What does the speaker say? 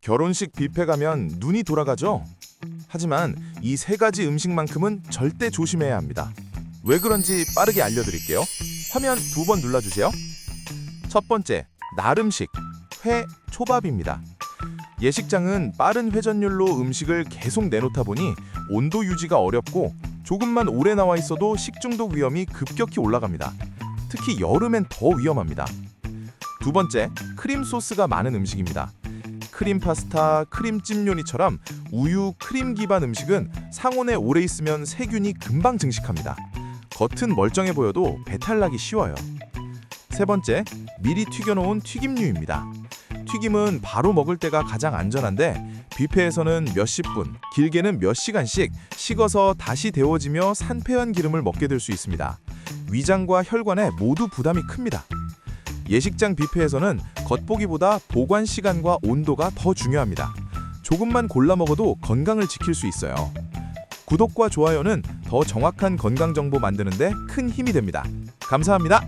결혼식 뷔페 가면 눈이 돌아가죠? 하지만 이 세 가지 음식만큼은 절대 조심해야 합니다. 왜 그런지 빠르게 알려드릴게요. 화면 두 번 눌러주세요. 첫 번째, 날음식, 회, 초밥입니다. 예식장은 빠른 회전율로 음식을 계속 내놓다 보니 온도 유지가 어렵고 조금만 오래 나와 있어도 식중독 위험이 급격히 올라갑니다. 특히 여름엔 더 위험합니다. 두 번째, 크림 소스가 많은 음식입니다. 크림 파스타, 크림찜 요리처럼 우유, 크림 기반 음식은 상온에 오래 있으면 세균이 금방 증식합니다. 겉은 멀쩡해 보여도 배탈 나기 쉬워요. 세 번째, 미리 튀겨놓은 튀김류입니다. 튀김은 바로 먹을 때가 가장 안전한데 뷔페에서는 몇십 분, 길게는 몇 시간씩 식어서 다시 데워지며 산패한 기름을 먹게 될 수 있습니다. 위장과 혈관에 모두 부담이 큽니다. 예식장 뷔페에서는 겉보기보다 보관 시간과 온도가 더 중요합니다. 조금만 골라 먹어도 건강을 지킬 수 있어요. 구독과 좋아요는 더 정확한 건강 정보 만드는데 큰 힘이 됩니다. 감사합니다.